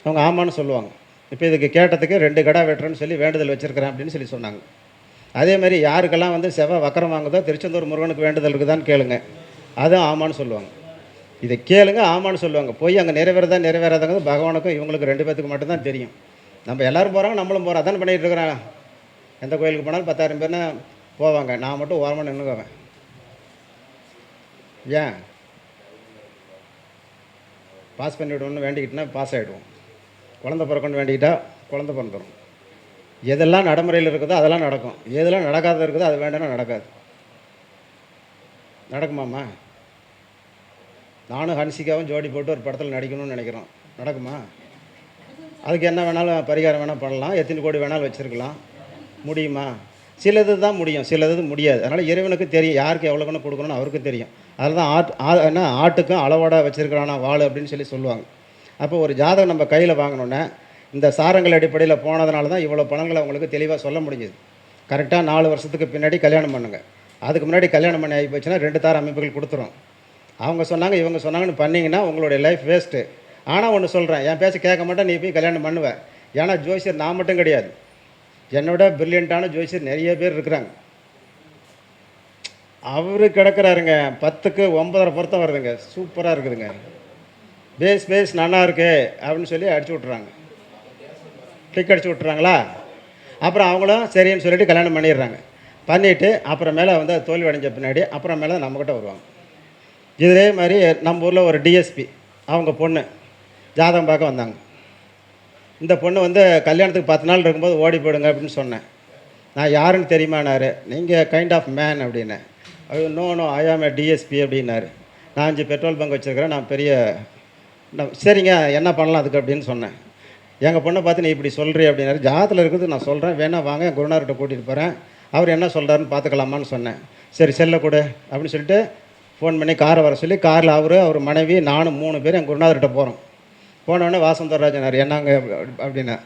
அவங்க ஆமான்னு சொல்லுவாங்க. இப்போ இதுக்கு கேட்டதுக்கு ரெண்டு கடை வெட்டுறேன்னு சொல்லி வேண்டுதல் வச்சுருக்கிறேன் அப்படின்னு சொல்லி சொன்னாங்க. அதே மாதிரி யாருக்கெல்லாம் வந்து செவ்வாய் வக்கரம் வாங்குதோ திருச்செந்தூர் முருகனுக்கு வேண்டுதல் இருக்குதான்னு கேளுங்க. அதுவும் ஆமான்னு சொல்லுவாங்க. இதை கேளுங்க ஆமான்னு சொல்லுவாங்க. போய் அங்கே நிறைவேறதா நிறைவேறாதங்கிறது பகவானுக்கும் இவங்களுக்கு ரெண்டு பேத்துக்கு மட்டும்தான் தெரியும். நம்ம எல்லாரும் போகிறாங்க நம்மளும் போகிறோம் அதான் பண்ணிகிட்டு இருக்கிறாங்க. எந்த கோயிலுக்கு போனாலும் பத்தாயிரம் பேர்னா போவாங்க. நான் மட்டும் ஓரமாக நின்றுக்குவேன் ஏன்? பாஸ் பண்ணிவிடுவோம்னு வேண்டிக்கிட்டோன்னா பாஸ் ஆகிடுவோம் குழந்த பிறக்கணும்னு வேண்டிக்கிட்டால் குழந்த பிறந்துடும் எதெல்லாம் நடைமுறையில் இருக்குதோ அதெல்லாம் நடக்கும். எதெல்லாம் நடக்காத இருக்குதோ அது வேண்டாம்னா நடக்காது. நடக்குமாம்மா? நானும் ஹன்சிகாவும் ஜோடி போட்டு ஒரு படத்தில் நடிக்கணும்னு நினைக்கிறோம். நடக்குமா? அதுக்கு என்ன வேணாலும் பரிகாரம் வேணால் பண்ணலாம். எத்தனை கோடி வேணாலும் வச்சுருக்கலாம். முடியுமா? சிலது தான் முடியும். சிலது முடியாது. அதனால் இறைவனுக்கு தெரியும். யாருக்கு எவ்வளோ வேணும் கொடுக்கணும்னு அவருக்கும் தெரியும். அதில் தான் ஆட் ஆ என்ன ஆட்டுக்கும் அளவோட வச்சுருக்கிறானா வாள் அப்படின்னு சொல்லி சொல்லுவாங்க. அப்போ ஒரு ஜாதகம் நம்ம கையில் வாங்கினோன்னே இந்த சாரங்கள் அடிப்படையில் போனதுனால தான் இவ்வளோ பணங்களை அவங்களுக்கு தெளிவாக சொல்ல முடிஞ்சுது. கரெக்டாக நாலு வருஷத்துக்கு பின்னாடி கல்யாணம் பண்ணுங்க. அதுக்கு முன்னாடி கல்யாணம் பண்ணி ஆகி போச்சுன்னா ரெண்டு தார அமைப்புகள் கொடுத்துரும். அவங்க சொன்னாங்க இவங்க சொன்னாங்கன்னு பண்ணிங்கன்னா உங்களுடைய லைஃப் வேஸ்ட்டு ஆனால் ஒன்று சொல்கிறேன் என் பேச கேட்க மாட்டேன் நீ போய் கல்யாணம் பண்ணுவேன் ஏன்னா ஜோசியர் நான் மட்டும் கிடையாது. என்னோட பிரில்லியண்ட்டான ஜோசியர் நிறைய பேர் இருக்கிறாங்க. அவர் கிடக்கிறாருங்க பத்துக்கு ஒன்பதரை பொருத்தம் வருதுங்க. சூப்பராக இருக்குதுங்க. பேஸ் பேஸ் நல்லா இருக்கு அப்படின்னு சொல்லி அடிச்சு விட்றாங்க கிளிக் அடிச்சு விட்டுறாங்களா? அப்புறம் அவங்களும் சரின்னு சொல்லிட்டு கல்யாணம் பண்ணிடுறாங்க. பண்ணிவிட்டு அப்புறமேல வந்து அது தோல்வி அடைஞ்ச பின்னாடி அப்புறமேல நம்மக்கிட்ட வருவாங்க. இதே மாதிரி நம்ம ஊரில் ஒரு டிஎஸ்பி அவங்க பொண்ணு ஜாதகம் பார்க்க வந்தாங்க. இந்த பொண்ணு வந்து கல்யாணத்துக்கு பத்து நாள் இருக்கும்போது ஓடி போயிடுங்க அப்படின்னு சொன்னேன். நான் யாருன்னு தெரியுமானாரு? நீங்கள் கைண்ட் ஆஃப் மேன் அப்படின்னேன் ஐயோ நோ நோ ஐ ஆம் ஏ டிஎஸ்பி அப்படின்னாரு. நான் அஞ்சு பெட்ரோல் பங்க் வச்சுருக்கிறேன் நான் பெரிய சரிங்க என்ன பண்ணலாம் அதுக்கு அப்படின்னு சொன்னேன். எங்கள் பொண்ணை பார்த்து நீ இப்படி சொல்கிறீ அப்படின்னாரு. ஜாதத்தில் இருக்கிறது நான் சொல்கிறேன் வேணா வாங்க குருநார்கிட்ட கூட்டிகிட்டு போகிறேன் அவர் என்ன சொல்கிறாருன்னு பார்த்துக்கலாமான்னு சொன்னேன். சரி செல்ல கொடு அப்படின்னு சொல்லிட்டு ஃபோன் பண்ணி காரை வர சொல்லி காரில் அவர் அவர் மனைவி நானும் மூணு பேர் என் குருநாதர்கிட்ட போகிறோம் போனோடனே வாசந்தர்ராஜனார் என்னங்க அப்படின்னா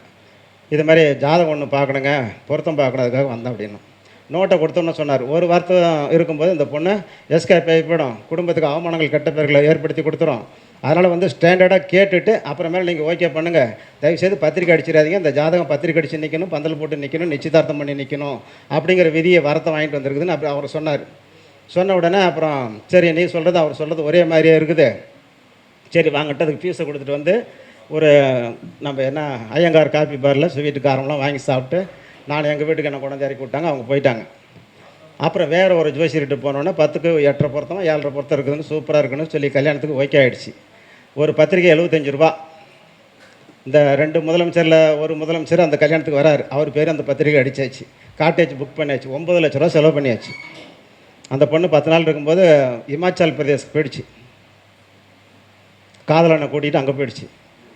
இது மாதிரி ஜாதகம் ஒன்று பார்க்கணுங்க பொருத்தம் பார்க்கணும் அதுக்காக வந்தேன் அப்படின்னு. நோட்டை கொடுத்தோன்னு சொன்னார். ஒரு வார்த்தை இருக்கும்போது இந்த பொண்ணு எஸ்கேப் ஆகி போயிடும். குடும்பத்துக்கு அவமானங்கள் கெட்ட பேர்களை ஏற்படுத்தி கொடுத்துரும். அதனால் வந்து ஸ்டாண்டர்டாக கேட்டுட்டு அப்புறமேல நீங்கள் ஓகே பண்ணுங்கள் தயவுசெய்து பத்திரிக்கை அடிச்சிடாதீங்க. இந்த ஜாதகம் பத்திரிக்கை அடித்து நிற்கணும் பந்தல் போட்டு நிற்கணும் நிச்சயதார்த்தம் பண்ணி நிற்கணும் அப்படிங்கிற விதியை வரத்தை வாங்கிட்டு வந்திருக்குதுன்னு அப்புறம் அவர் சொன்னார். சொன்ன உடனே அப்புறம் சரி நீ சொல்கிறது அவர் சொல்கிறது ஒரே மாதிரியே இருக்குது. சரி வாங்கிட்டு அதுக்கு ஃபீஸை கொடுத்துட்டு வந்து ஒரு நம்ம என்ன ஐயங்கார் காப்பி பாரில் ஸ்வீட்டு காரம்லாம் வாங்கி சாப்பிட்டு நான் எங்கள் வீட்டுக்கு என்ன கொண்டாந்து இறக்கி விட்டாங்க அவங்க போயிட்டாங்க. அப்புறம் வேறு ஒரு ஜோசியர்கிட்ட போனோன்னே பத்துக்கு எட்டரை பொருத்தம் ஏழரை பொருத்தம் இருக்குதுன்னு சூப்பராக இருக்குன்னு சொல்லி கல்யாணத்துக்கு ஓகே ஆகிடுச்சு ஒரு பத்திரிக்கை எழுபத்தஞ்சு ரூபா. இந்த ரெண்டு முதலமைச்சரில் ஒரு முதலமைச்சர் அந்த கல்யாணத்துக்கு வராரு. அவர் பேர் அந்த பத்திரிக்கை அடித்தாச்சு காட்டேஜ் புக் பண்ணியாச்சு ஒம்பது லட்ச ரூபா செலவு பண்ணியாச்சு. அந்த பொண்ணு பத்து நாள் இருக்கும்போது இமாச்சல் பிரதேஷ் போயிடுச்சு. காதலனை கூட்டிகிட்டு அங்கே போயிடுச்சு.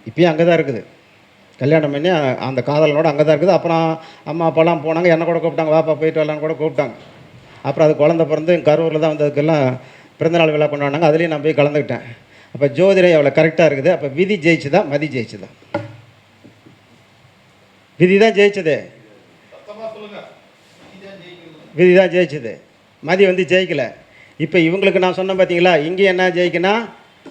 இப்பயும் அங்கே தான் இருக்குது. கல்யாணம் பண்ணி அந்த காதலனோட அங்கே தான் இருக்குது. அப்புறம் அம்மா அப்பாலாம் போனாங்க. என்னை கூட கூப்பிட்டாங்க. வாப்பா போயிட்டு வரலான்னு கூட கூப்பிட்டாங்க. அப்புறம் அது குழந்த பிறந்து கரூரில் தான் வந்ததுக்கெல்லாம் பிறந்தநாள் விழா கொண்டாடினாங்க. அதுலேயும் நான் போய் கலந்துக்கிட்டேன். அப்போ ஜோதிடம் எவ்வளோ கரெக்டாக இருக்குது. அப்போ விதி ஜெயிச்சுதா மதி ஜெயிச்சுதா. விதி தான் ஜெயிச்சது விதி தான் ஜெயிச்சது. மதி வந்து ஜெயிக்கல. இப்போ இவங்களுக்கு நான் சொன்னேன் பார்த்தீங்களா இங்கே என்ன ஜெயிக்குன்னா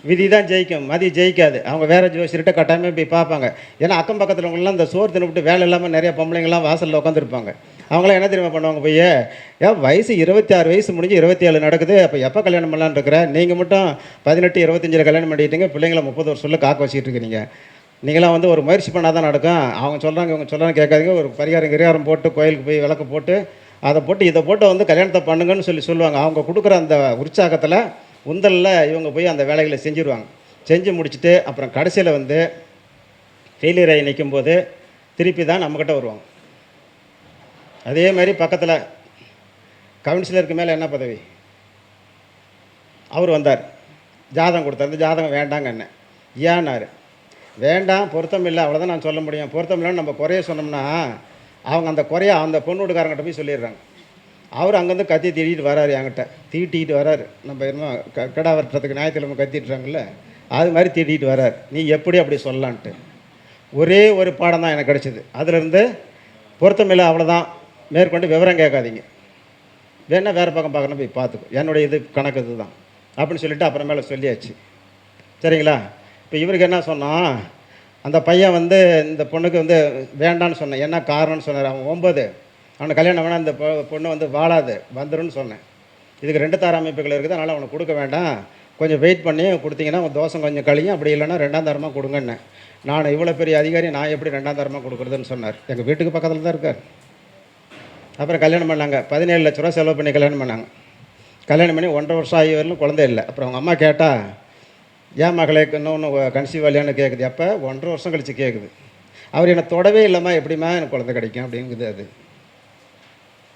விதி தான் ஜெயிக்கும் மதி ஜெயிக்காது. அவங்க வேற ஜோசியர்கிட்ட கட்டாயமே போய் பார்ப்பாங்க. ஏன்னா அக்கம் பக்கத்தில் உங்களெலாம் இந்த சோறு தின்னுபிட்டு வேலை இல்லாமல் நிறைய பொம்பளைங்களாம் வாசலில் உட்காந்துருப்பாங்க அவங்களாம் என்ன தெரியுமா பண்ணுவாங்க போய் ஏன் வயசு இருபத்தி ஆறு வயசு முடிஞ்சு இருபத்தி ஏழு நடக்குது அப்போ எப்போ கல்யாணம் பண்ணலான்னு இருக்கிற? நீங்கள் மட்டும் பதினெட்டு இருபத்தஞ்சில் கல்யாணம் பண்ணிட்டீங்க பிள்ளைங்களை முப்பது வருஷத்தில் காக்க வச்சுட்டு இருக்கிறீங்க நீங்களாம் வந்து ஒரு முயற்சி பண்ணால் தான் நடக்கும். அவங்க சொல்கிறாங்க இவங்க சொல்கிறாங்க கேட்காதீங்க. ஒரு பரிகாரம் கிரிகாரம் போட்டு கோயிலுக்கு போய் விளக்கு போட்டு அதை போட்டு இதை போட்டு வந்து கல்யாணத்தை பண்ணுங்கன்னு சொல்லி சொல்லுவாங்க. அவங்க கொடுக்குற அந்த உற்சாகத்தில் உந்தலில் இவங்க போய் அந்த வேலைகளை செஞ்சுருவாங்க. செஞ்சு முடிச்சுட்டு அப்புறம் கடைசியில் வந்து ஃபெயிலியர் ஆகி நிற்கும்போது திருப்பி தான் நம்மக்கிட்ட வருவாங்க. அதே மாதிரி பக்கத்தில் கவுன்சிலருக்கு மேலே என்ன பதவி? அவர் வந்தார். ஜாதகம் கொடுத்தாரு. இந்த ஜாதகம் வேண்டாங்க என்ன? ஏன்னாரு? வேண்டாம் பொருத்தம் இல்லை. அவ்வளோதான் நான் சொல்ல முடியும். பொருத்தம் இல்லைன்னு நம்ம குறைய சொன்னோம்னா அவங்க அந்த குறைய அந்த பொண்ணு வீட்டுக்காரங்கிட்ட போய் சொல்லிடுறாங்க. அவர் அங்கேருந்து கத்தி தீட்டிட்டு வராரு என்கிட்ட. தீட்டிட்டு வராரு. நம்ம என்னமோ க கடா வெட்டுறதுக்கு ஞாயிற்றுக்கிழமை கத்திட்டுறாங்கல்ல? அது மாதிரி தீட்டிட்டு வராரு. நீ எப்படி அப்படி சொல்லலான்ட்டு. ஒரே ஒரு பாடம் தான் எனக்கு கிடச்சிது. அதுலேருந்து பொருத்தமில்லை அவ்வளோதான் மேற்கொண்டு விவரம் கேட்காதீங்க. வேணால் வேறு பக்கம் பார்க்கணும் போய் பார்த்துக்கோ. என்னுடைய இது கணக்கு இதுதான். அப்படின்னு சொல்லிவிட்டு அப்புறமேல சொல்லியாச்சு. சரிங்களா? இப்போ இவருக்கு என்ன சொன்னான் அந்த பையன் வந்து இந்த பொண்ணுக்கு வந்து வேண்டான்னு சொன்னேன். என்ன காரணம்னு சொன்னார்? அவன் ஒம்பது அவனை கல்யாணம் வேணால் இந்த பொண்ணு வந்து வாழாது வந்துருன்னு சொன்னேன். இதுக்கு ரெண்டு தார அமைப்புகள் இருக்குது. அதனால் அவனுக்கு கொடுக்க வேண்டாம். கொஞ்சம் வெயிட் பண்ணி கொடுத்தீங்கன்னா உன் தோசம் கொஞ்சம் கழியும். அப்படி இல்லைன்னா ரெண்டாம் தரமாக கொடுங்கன்னு நான் இவ்வளோ பெரிய அதிகாரி நான் எப்படி ரெண்டாம் தரமாக கொடுக்குறதுன்னு சொன்னார். எங்கள் வீட்டுக்கு பக்கத்தில் தான் இருக்கார். அப்புறம் கல்யாணம் பண்ணாங்க. பதினேழு லட்ச ரூபா செலவு பண்ணி கல்யாணம் பண்ணாங்க. கல்யாணம் பண்ணி ஒன்றரை வருஷம் ஆகி வரலும் குழந்தை இல்லை. அப்புறம் அவங்க அம்மா கேட்டால் ஏன் மகளே இன்னொன்று கன்சீவ் இல்லையான்னு கேட்குது அப்போ ஒன்றரை வருஷம் கழித்து கேட்குது அவர் என்னை தொடவே இல்லைம்மா எப்படிம்மா எனக்கு குழந்தை கிடைக்கும்? அப்படிங்குது அது.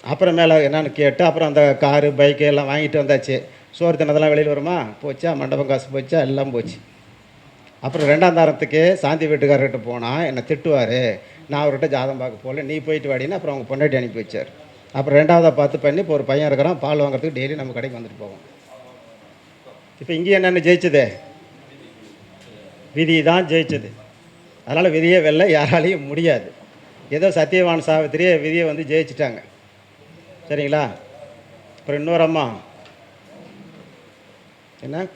அப்புறம் மேலே என்னன்னு கேட்டு அப்புறம் அந்த காரு பைக்கு எல்லாம் வாங்கிட்டு வந்தாச்சு. சோறு தினதெல்லாம் வெளியில் வருமா? போச்சா? மண்டபம் காசு போச்சா? எல்லாம் போச்சு. அப்புறம் ரெண்டாம் தாரத்துக்கு சாந்தி வீட்டுக்காரர்கிட்ட போனால் என்னை திட்டுவார். நான் அவர்கிட்ட ஜாதகம் பார்க்க போகல நீ போயிட்டு வாடின்னு அப்புறம் அவங்க பொண்டாட்டி அனுப்பி வச்சார். அப்புறம் ரெண்டாவதாக பார்த்து பண்ணி இப்போ ஒரு பையன் இருக்கிறான் பால் வாங்குறதுக்கு டெய்லி நம்ம கடைக்கு வந்துட்டு போவோம். இப்போ இங்கே என்னென்ன ஜெயிச்சதே? விதி தான் ஜெயிச்சது. அதனால் விதியே வெல்ல யாராலையும் முடியாது. ஏதோ சத்தியவான் சாவித்திரியே விதியை வந்து ஜெயிச்சிட்டாங்க. சரிங்களா? அப்புறம் இன்னொரு அம்மா. என்ன?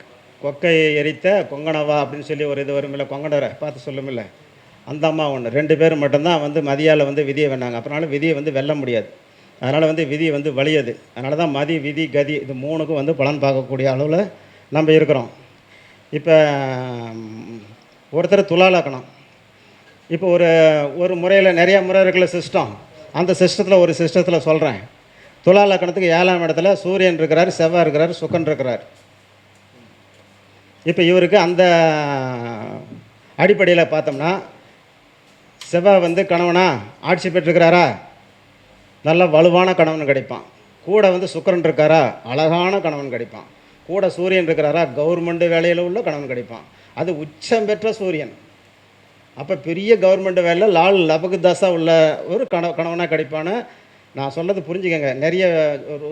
கொக்கை எரித்த கொங்கணவா அப்படின்னு சொல்லி ஒரு இது வருமில்ல கொங்கணரை பார்த்து சொல்லுமில்ல அந்த அம்மா ஒன்று ரெண்டு பேரும் மட்டும்தான் வந்து மதியால் வந்து விதியை வேணாங்க அப்புறனால விதியை வந்து வெல்ல முடியாது. அதனால் வந்து விதி வந்து வலியது. அதனால தான் மதி விதி கதி இது மூணுக்கும் வந்து பலன் பார்க்கக்கூடிய அளவில் நம்ம இருக்கிறோம். இப்போ ஒருத்தர் துலாலக்கணம். இப்போ ஒரு ஒரு முறையில் நிறைய முறை இருக்கிற சிஸ்டம் அந்த சிஸ்டத்தில் ஒரு சிஸ்டத்தில் சொல்கிறேன் துளாலக்கணத்துக்கு ஏழாம் இடத்துல சூரியன் இருக்கிறார் செவ்வாய் இருக்கிறார் சுக்கன் இருக்கிறார். இப்போ இவருக்கு அந்த அடிப்படையில் பார்த்தோம்னா செவ்வாய் வந்து கணவனா ஆட்சி பெற்றிருக்கிறாரா? நல்ல வலுவான கணவன் கிடைப்பான். கூட வந்து சுக்கரன் இருக்காரா? அழகான கணவன் கிடைப்பான். கூட சூரியன் இருக்கிறாரா? கவர்மெண்ட் வேலையில் உள்ள கணவன் கிடைப்பான். அது உச்சம் பெற்ற சூரியன். அப்போ பெரிய கவர்மெண்ட் வேலை லால் லபகு தசா உள்ள ஒரு கண கணவனாக கிடைப்பான்னு நான் சொன்னது புரிஞ்சுக்கங்க. நிறைய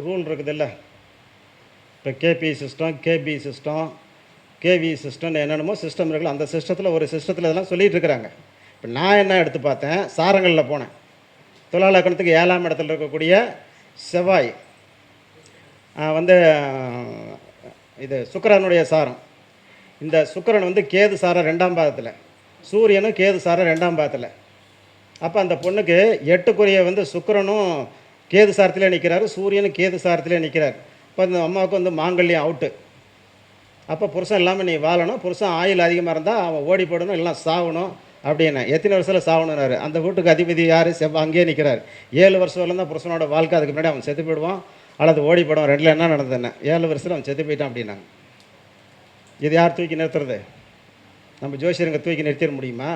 ரூல் இருக்குது இல்லை இப்போ K P system K P system K V system என்னென்னமோ சிஸ்டம் இருக்குல்ல அந்த சிஸ்டத்தில் ஒரு சிஸ்டத்தில் இதெல்லாம் சொல்லிட்டு இருக்கிறாங்க. இப்போ நான் என்ன எடுத்து பார்த்தேன் சாரங்களில் போனேன். துலாலக்கணத்துக்கு ஏழாம் இடத்துல இருக்கக்கூடிய செவ்வாய் வந்து இது சுக்கரனுடைய சாரம். இந்த சுக்கரன் வந்து கேது சாரம் ரெண்டாம் பாதத்தில் சூரியனும் கேது சாரம் ரெண்டாம் பாதத்தில். அப்போ அந்த பொண்ணுக்கு எட்டுக்குரிய வந்து சுக்கரனும் கேது சாரத்திலே நிற்கிறாரு சூரியனும் கேது சாரத்திலே நிற்கிறார் இப்போ அந்த அம்மாவுக்கு வந்து மாங்கல்யம் அவுட்டு அப்போ புருஷன் இல்லாமல் நீ வாழணும். புருஷன் ஆயில் அதிகமாக இருந்தால் அவன் ஓடி போடணும் இல்லை சாகணும் அப்படின்னு. எத்தனை வருஷத்தில் சாகணுன்னாரு அந்த வீட்டுக்கு அதிபதி யார்? செவ்வா அங்கேயே நிற்கிறார் ஏழு வருஷம் வரலாம் தான் புருஷனோட வாழ்க்கை அதுக்கு முன்னாடி அவன் செத்து போயிடுவான் அல்லது ஓடி போடுவான். ரெண்டில் என்ன நடந்ததுன்னு ஏழு வருஷத்தில் அவன் செத்து போயிட்டான் அப்படின்னாங்க. இது யார் தூக்கி நிறுத்துறது? நம்ம ஜோசியருங்க தூக்கி நிறுத்திட முடியுமா?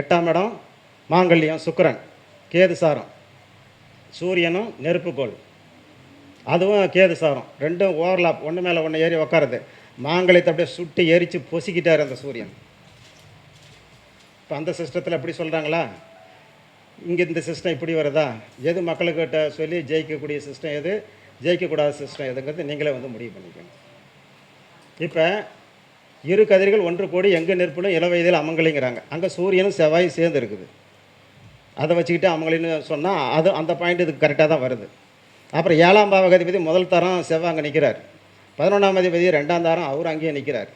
எட்டாம் இடம் மாங்கல்யம் சுக்கரன் கேது சாரம் சூரியனும் நெருப்புக்கோள் அதுவும் கேது சாரம். ரெண்டும் ஓவர்லாப் ஒன்று மேலே ஒன்று ஏறி உக்காருது. மாங்கல்யத்தை அப்படியே சுட்டு எரித்து பொசிக்கிட்டார் அந்த சூரியன். இப்போ அந்த சிஸ்டத்தில் எப்படி சொல்கிறாங்களா இங்கே இந்த சிஸ்டம் இப்படி வருதா? எது மக்களுக்கிட்ட சொல்லி ஜெயிக்கக்கூடிய சிஸ்டம் எது? ஜெயிக்கக்கூடாத சிஸ்டம் எதுங்கிறது நீங்களே வந்து முடிவு பண்ணிக்கணும். இப்போ இரு கதிர்கள் ஒன்று கோடி எங்கே நெருப்பிலும் இள வயதில் அமங்கலிங்கிறாங்க. அங்கே சூரியனும் செவ்வாயும் சேர்ந்து இருக்குது. அதை வச்சுக்கிட்டு அமங்கலின்னு சொன்னால் அது அந்த பாயிண்ட் இதுக்கு கரெக்டாக தான் வருது. அப்புறம் ஏழாம் பாவகதிபதி முதல் தரம் செவ்வாய் அங்கே நிற்கிறார் பதினொன்றாம் அதிபதி ரெண்டாம் தாரம் அவர் அங்கேயே நிற்கிறார்.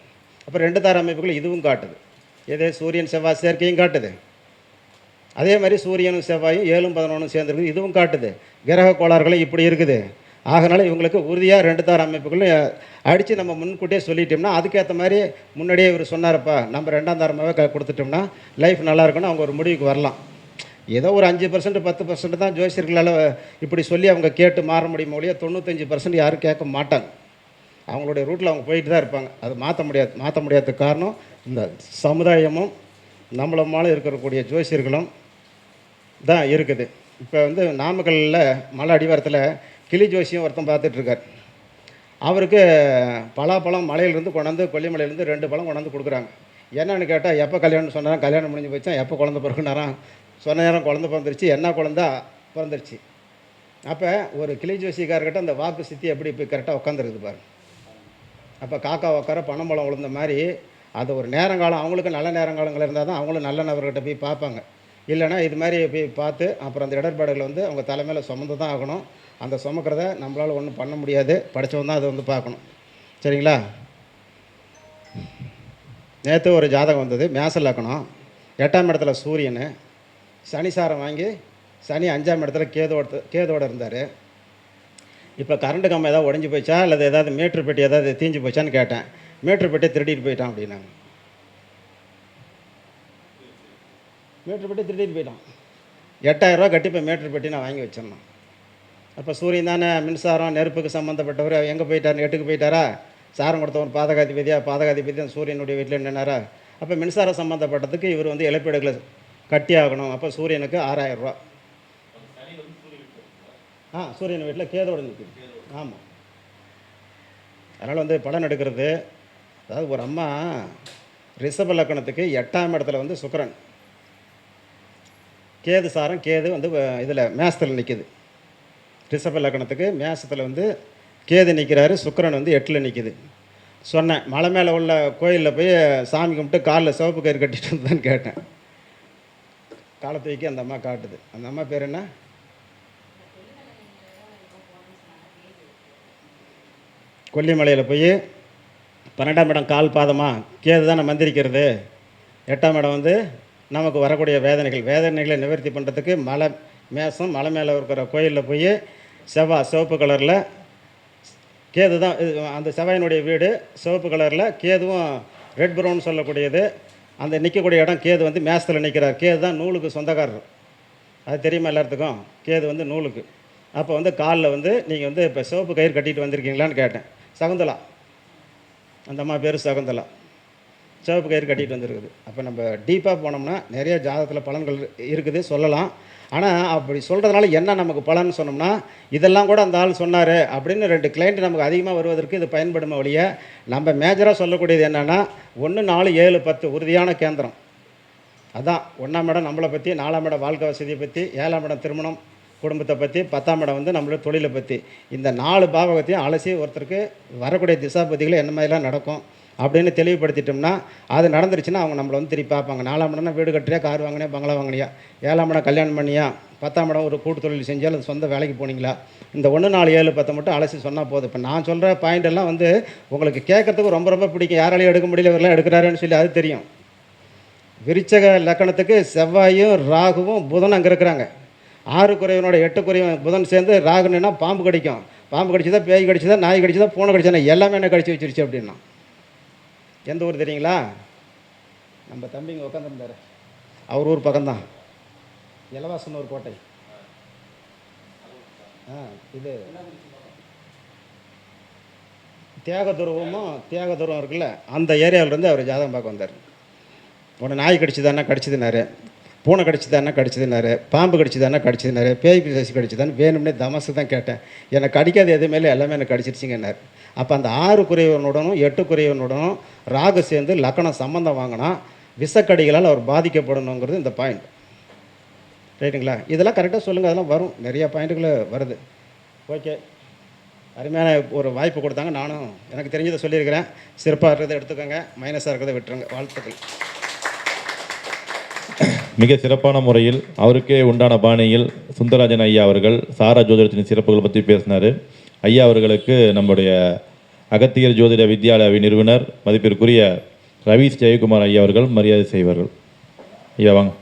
அப்புறம் ரெண்டு தார அமைப்புகள் இதுவும் காட்டுது. எதே? சூரியன் செவ்வாய் சேர்க்கையும் காட்டுது. அதே மாதிரி சூரியனும் செவ்வாயும் ஏழும் பதினொன்றும் சேர்ந்துருக்குது. இதுவும் காட்டுது. கிரக கோளாறுகளும் இப்படி இருக்குது. ஆகனால இவங்களுக்கு உறுதியாக ரெண்டு தார அமைப்புகளும் அடித்து நம்ம முன்கூட்டியே சொல்லிட்டோம்னா அதுக்கேற்ற மாதிரி முன்னாடியே இவர் சொன்னார்ப்பா நம்ம ரெண்டாம் தாரமாகவே க கொடுத்துட்டோம்னா லைஃப் நல்லாயிருக்குன்னு அவங்க ஒரு முடிவுக்கு வரலாம். ஏதோ ஒரு அஞ்சு பர்சன்ட் பத்து பர்சன்ட் தான் ஜோசியர்களால் இப்படி சொல்லி அவங்க கேட்டு மாற முடியுமோ ஒழிய தொண்ணூத்தஞ்சு பர்சன்ட் யாரும் கேட்க மாட்டாங்க. அவங்களுடைய ரூட்டில் அவங்க போயிட்டு தான் இருப்பாங்க. அது மாற்ற முடியாது மாற்ற முடியாத காரணம் இந்த சமுதாயமும் நம்மளமால இருக்கக்கூடிய ஜோசியர்களும் தான் இருக்குது. இப்போ வந்து நாமக்கல்லில் மலை அடிவாரத்தில் கிளி ஜோசியம் ஒருத்தன் பார்த்துட்ருக்கார் அவருக்கு பலாப்பழம் மலையிலேருந்து கொண்டாந்து கொல்லிமலையிலேருந்து ரெண்டு பழம் கொண்டாந்து கொடுக்குறாங்க. என்னன்னு கேட்டால் எப்போ கல்யாணம் சொன்னாரா? கல்யாணம் முடிஞ்சு போச்சா? எப்போ குழந்த பிறகுனாராம் சொன்ன நேரம் குழந்த பிறந்துருச்சு என்ன குழந்தா பிறந்துருச்சு? அப்போ ஒரு கிளி ஜோசிக்காரர்கிட்ட அந்த வாக்கு சித்தி எப்படி இப்போ கரெக்டாக உட்காந்துருக்குது பாரு. அப்போ காக்கா உட்கார பணம்பழம் விழுந்த மாதிரி அது ஒரு நேரங்காலம் அவங்களுக்கு நல்ல நேரங்காலங்கள் இருந்தால் தான் அவங்களும் நல்ல நபர்கிட்ட போய் பார்ப்பாங்க. இல்லைன்னா இது மாதிரி போய் பார்த்து அப்புறம் அந்த இடர்பாடுகளை வந்து அவங்க தலைமையில் சுமந்து தான் ஆகணும். அந்த சுமக்கிறத நம்மளால் ஒன்றும் பண்ண முடியாது. படித்தவன் தான் அதை வந்து பார்க்கணும். சரிங்களா? நேற்று ஒரு ஜாதகம் வந்தது. மேசலக்கணம் எட்டாம் இடத்துல சூரியன். சனிசாரம் வாங்கி சனி அஞ்சாம் இடத்துல கேதோட கேதோட இருந்தார். இப்போ கரண்ட் கம்பம் ஏதாவது உடஞ்சி போச்சா அல்லது ஏதாவது மீட்ரு பெட்டி ஏதாவது தீஞ்சு போச்சான்னு கேட்டேன். மீட்ரு பெட்டி திருடிட்டு போயிட்டான் அப்படின்னாங்க. மீட்ரு பெட்டி திருடிட்டு போயிட்டான். எட்டாயிரரூவா கட்டி இப்போ மீட்ரு பெட்டி நான் வாங்கி வச்சிருந்தேன் அப்போ சூரியன் தானே மின்சாரம் நெருப்புக்கு சம்மந்தப்பட்டவர் எங்கே போயிட்டார் எட்டுக்கு போயிட்டாரா? சாரம் கொடுத்தவர் பாதகாதிபதியா? பாதகாதிபதி அந்த சூரியனுடைய வீட்டில் நின்னாரா? அப்போ மின்சாரம் சம்மந்தப்பட்டதுக்கு இவர் வந்து இழப்பீடுகளை கட்டி ஆகணும் அப்போ சூரியனுக்கு ஆறாயிரம் ரூபா ஆ சூரியன் வீட்டில் கேதோட நிற்குது. ஆமாம் அதனால் வந்து படம் எடுக்கிறது அதாவது ஒரு அம்மா ரிஷப லக்கணத்துக்கு எட்டாம் இடத்துல வந்து சுக்கரன். கேது சாரம் கேது வந்து இதில் மேசத்தில் நிற்கிது ரிஷப லக்கணத்துக்கு மேசத்தில் வந்து கேது நிற்கிறாரு சுக்கரன் வந்து எட்டில் நிற்கிது சொன்னேன் மலை மேலே உள்ள கோயிலில் போய் சாமி கும்பிட்டு காலில் சிவப்பு கயிறு கட்டிட்டு வந்தேன்னு கேட்டேன். காலத்தூக்கி அந்த அம்மா காட்டுது. அந்த அம்மா பேர் என்ன? கொல்லிமலையில் போய் பன்னெண்டாம் இடம் கால் பாதமாக கேது தானே மந்திரிக்கிறது. எட்டாம் இடம் வந்து நமக்கு வரக்கூடிய வேதனைகள். வேதனைகளை நிவர்த்தி பண்ணுறதுக்கு மலை மேசம் மலை மேலே இருக்கிற கோயிலில் போய் செவ்வாய் சிவப்பு கலரில் கேது தான் இது அந்த செவ்வாயினுடைய வீடு சிவப்பு கலரில் கேதுவும் ரெட் ப்ரௌன் சொல்லக்கூடியது. அந்த நிற்கக்கூடிய இடம் கேது வந்து மேசத்தில் நிற்கிறார் கேது தான் நூலுக்கு சொந்தக்காரர். அது தெரியுமா எல்லாத்துக்கும் கேது வந்து நூலுக்கு. அப்போ வந்து காலில் வந்து நீங்கள் வந்து இப்போ சிவப்பு கயிறு கட்டிட்டு வந்திருக்கீங்களான்னு கேட்டேன். சகுந்தலா. அந்த அம்மா பேர் சகுந்தலா. சிவப்பு கயிறு கட்டிட்டு வந்திருக்குது. அப்போ நம்ம டீப்பாக போனோம்னா நிறைய ஜாதகத்தில் பலன்கள் இருக்குது சொல்லலாம். ஆனால் அப்படி சொல்கிறதுனால என்ன நமக்கு பலன் சொன்னோம்னா இதெல்லாம் கூட அந்த ஆள் சொன்னார் அப்படின்னு ரெண்டு கிளைண்ட் நமக்கு அதிகமாக வருவதற்கு இது பயன்படும் வழிய நம்ம மேஜராக சொல்லக்கூடியது என்னென்னா ஒன்று நாலு ஏழு பத்து உறுதியான கேந்திரம். அதான் ஒன்றாம் இடம் நம்மளை பற்றி நாலாம் இடம் வாழ்க்கை வசதியை பற்றி ஏழாம் இடம் திருமணம் குடும்பத்தை பற்றி பத்தாம் இடம் வந்து நம்மளோட தொழிலை பற்றி இந்த நாலு பாவகத்தையும் அலசி ஒருத்தருக்கு வரக்கூடிய திசாபதிகளை என்ன மாதிரிலாம் நடக்கும் அப்படின்னு தெளிவுபடுத்திட்டோம்னா அது நடந்துருச்சுன்னா அவங்க நம்மளை வந்து திருப்பி பார்ப்பாங்க. நாலாம் இடம்னா வீடு கட்டுறியா கார் வாங்கினியா பங்களா வாங்கினியா? ஏழாம் இடம் கல்யாணம் பண்ணியா? பத்தாம் இடம் ஒரு கூட்டு தொழில் செஞ்சால் அது சொந்த வேலைக்கு போனீங்களா? இந்த ஒன்று நாலு ஏழு பத்தை மட்டும் அலசி சொன்னால் போதும். இப்போ நான் சொல்கிற பாயிண்ட் எல்லாம் வந்து உங்களுக்கு கேட்கறதுக்கு ரொம்ப ரொம்ப பிடிக்கும். யாராலையும் எடுக்க முடியல இவரெல்லாம் எடுக்கிறாருன்னு சொல்லி அது தெரியும். விருச்சக லக்கணத்துக்கு செவ்வாயும் ராகுவும் புதனும் அங்கே இருக்கிறாங்க. ஆறு குறைவனோட எட்டு குறைவன் புதன் சேர்ந்து ராகுனா பாம்பு கடிக்கும். பாம்பு கடிச்சதா பேய் கடிச்சதா நாய் கடிச்சதா பூனை கடிச்சதா எல்லாமே என்ன கடிச்சு வச்சிருச்சு அப்படின்னா. எந்த ஊர் தெரியுங்களா? நம்ம தம்பிங்க உட்காந்துருந்தாரு அவர் ஊர் பக்கம்தான். இலவாசனூர் கோட்டை. ஆ இது. தியாகதுருவமும் தியாகதுருவம் இருக்குல்ல அந்த ஏரியாவிலேருந்து அவர் ஜாதகம் பார்க்க வந்தார். உடனே நாய் கடிச்சுதானே கடிச்சதுனாரு பூனை கடிச்சுதானே கடிச்சதுனாரு பாம்பு கடிச்சுதானே கடிச்சதுனாரு பேய் பிசாசி கடிச்சுதானே வேணும்னே தமசு தான் கேட்டேன். எனக்கு கடிக்காத எதுவுமே இல்லை எல்லாமே எனக்கு கடிச்சிருச்சிங்கன்னாரு. அப்போ அந்த ஆறு குறைவனுடனும் எட்டு குறைவனுடனும் ராகு சேர்ந்து லக்கணம் சம்மந்தம் வாங்கினா விஷக்கடிகளால் அவர் பாதிக்கப்படணுங்கிறது இந்த பாயிண்ட் ரைட்டுங்களா? இதெல்லாம் கரெக்டாக சொல்லுங்கள் அதெல்லாம் வரும். நிறையா பாயிண்ட்டுகள் வருது. ஓகே அருமையான ஒரு வாய்ப்பு கொடுத்தாங்க. நானும் எனக்கு தெரிஞ்சதை சொல்லியிருக்கிறேன். சிறப்பாக இருக்கிறத எடுத்துக்கோங்க. மைனஸாக இருக்கிறத விட்டுருங்க. வாழ்த்துக்கள். மிக சிறப்பான முறையில் அவருக்கே உண்டான பாணியில் சுந்தரராஜன் ஐயா அவர்கள் சாரா ஜோதிடத்தின் சிறப்புகள் பற்றி பேசினார். ஐயா அவர்களுக்கு நம்முடைய அகத்தியர் ஜோதிட வித்யாலய நிறுவனர் மதிப்பிற்குரிய ரவீஷ் ஜெயக்குமார் ஐயா அவர்கள் மரியாதை செய்வார்கள். ஐயா வாங்க.